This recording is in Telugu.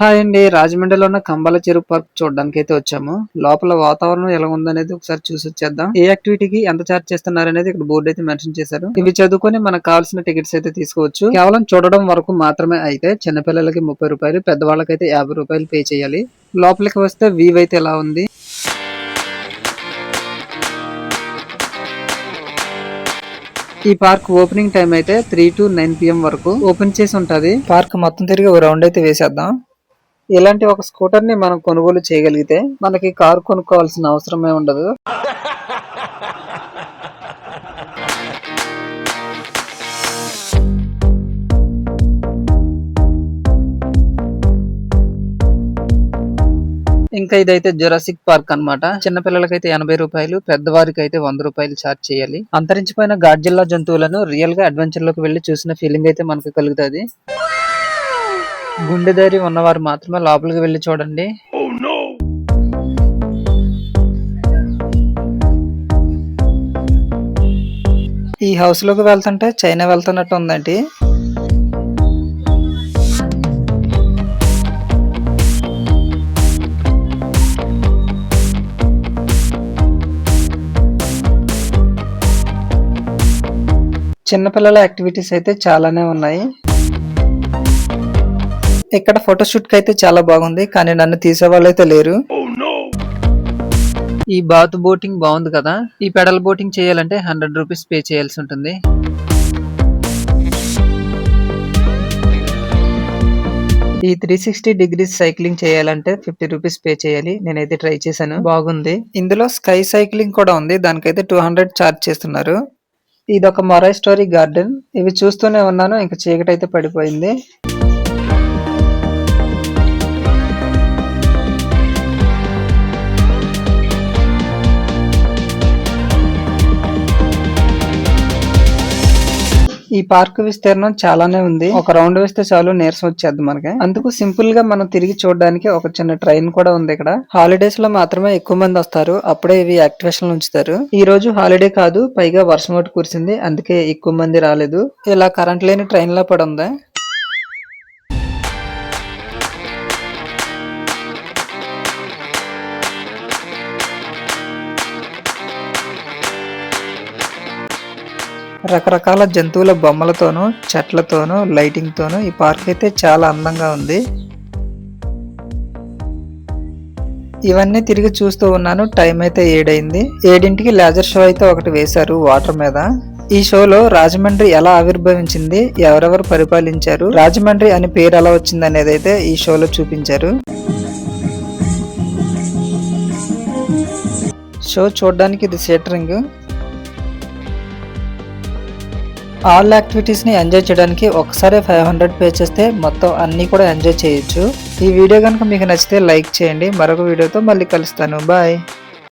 హాయ్ అండి. రాజమండ్రిలో ఉన్న కంబాల చెరువు పార్క్ చూడడానికి అయితే వచ్చాము. లోపల వాతావరణం ఎలా ఉందనేది ఒకసారి చూసి వచ్చేద్దాం. ఏ యాక్టివిటీకి ఎంత చార్జ్ చేస్తున్నారు అనేది ఇక్కడ బోర్డు అయితే మెన్షన్ చేశారు. ఇవి చదువుకొని మనకు కావాల్సిన టికెట్స్ అయితే తీసుకోవచ్చు. కేవలం చూడడం వరకు మాత్రమే అయితే చిన్నపిల్లలకి ముప్పై రూపాయలు పెద్దవాళ్ళకైతే యాభై రూపాయలు పే చేయాలి. లోపలికి వస్తే వీవ్ అయితే ఎలా ఉంది? ఈ పార్క్ ఓపెనింగ్ టైం అయితే త్రీ టు నైన్ పిఎం వరకు ఓపెన్ చేసి ఉంటది. పార్క్ మొత్తం తిరిగి ఒక రౌండ్ అయితే వేసేద్దాం. ఇలాంటి ఒక స్కూటర్ని మనం కొనుగోలు చేయగలిగితే మనకి కారు కొనుక్కోవాల్సిన అవసరమే ఉండదు. ఇంకా ఇదైతే జురాసిక్ పార్క్ అన్నమాట. చిన్నపిల్లలకైతే ఎనభై రూపాయలు పెద్దవారికి అయితే వంద రూపాయలు ఛార్జ్ చేయాలి. అంతరించిపోయిన గాడ్జిల్లా జంతువులను రియల్గా అడ్వెంచర్లోకి వెళ్ళి చూసిన ఫీలింగ్ అయితే మనకు కలుగుతుంది. గుండె ధైర్యం ఉన్నవారు మాత్రమే లోపలికి వెళ్ళి చూడండి. ఈ హౌస్లోకి వెళ్తుంటే చైనా వెళ్తున్నట్టు ఉందండి. చిన్నపిల్లల యాక్టివిటీస్ అయితే చాలానే ఉన్నాయి. ఇక్కడ ఫోటోషూట్ అయితే చాలా బాగుంది కానీ నన్ను తీసే వాళ్ళు అయితే లేరు. ఈ బాత్ బోటింగ్ బాగుంది కదా? ఈ పెడల్ బోటింగ్ చేయాలంటే హండ్రెడ్ రూపీస్ పే చేయాల్సి ఉంటుంది. ఈ త్రీ సిక్స్టీ డిగ్రీస్ సైక్లింగ్ చేయాలంటే ఫిఫ్టీ రూపీస్ పే చేయాలి. నేనైతే ట్రై చేశాను. బాగుంది. ఇందులో స్కై సైక్లింగ్ కూడా ఉంది. దానికైతే టూ హండ్రెడ్ చార్జ్ చేస్తున్నారు. ఇది ఒక మొరై స్టోరీ గార్డెన్. ఇవి చూస్తూనే ఉన్నాను. ఇంకా చీకటి అయితే పడిపోయింది. ఈ పార్క్ విస్తీర్ణం చాలానే ఉంది. ఒక రౌండ్ వేస్తే చాలు నీరసం వచ్చేది మనకి. అందుకు సింపుల్గా మనం తిరిగి చూడడానికి ఒక చిన్న ట్రైన్ కూడా ఉంది ఇక్కడ. హాలిడేస్లో మాత్రమే ఎక్కువ మంది వస్తారు. అప్పుడే ఇవి యాక్టివేషన్ ఉంచుతారు. ఈ రోజు హాలిడే కాదు పైగా వర్షం ఒకటి కురిసింది. అందుకే ఎక్కువ మంది రాలేదు. ఇలా కరెంట్ లేని ట్రైన్లో పడి ఉంది. రకరకాల జంతువుల బొమ్మలతోనూ చెట్లతోనూ లైటింగ్తోనూ ఈ పార్క్ అయితే చాలా అందంగా ఉంది. ఇవన్నీ తిరిగి చూస్తూ ఉన్నాను. టైం అయితే ఏడైంది. ఏడింటికి లేజర్ షో అయితే ఒకటి వేశారు వాటర్ మీద. ఈ షోలో రాజమండ్రి ఎలా ఆవిర్భవించింది ఎవరెవరు పరిపాలించారు రాజమండ్రి అని పేరు ఎలా వచ్చింది అనేది అయితే ఈ షోలో చూపించారు. షో చూడడానికి ఇది సేటరింగ్ ఆల్ యాక్టివిటీస్ని ఎంజాయ్ చేయడానికి ఒకసారి ఫైవ్ హండ్రెడ్ పే చేస్తే మొత్తం అన్నీ కూడా ఎంజాయ్ చేయొచ్చు. ఈ వీడియో కనుక మీకు నచ్చితే లైక్ చేయండి. మరొక వీడియోతో మళ్ళీ కలుస్తాను. బాయ్.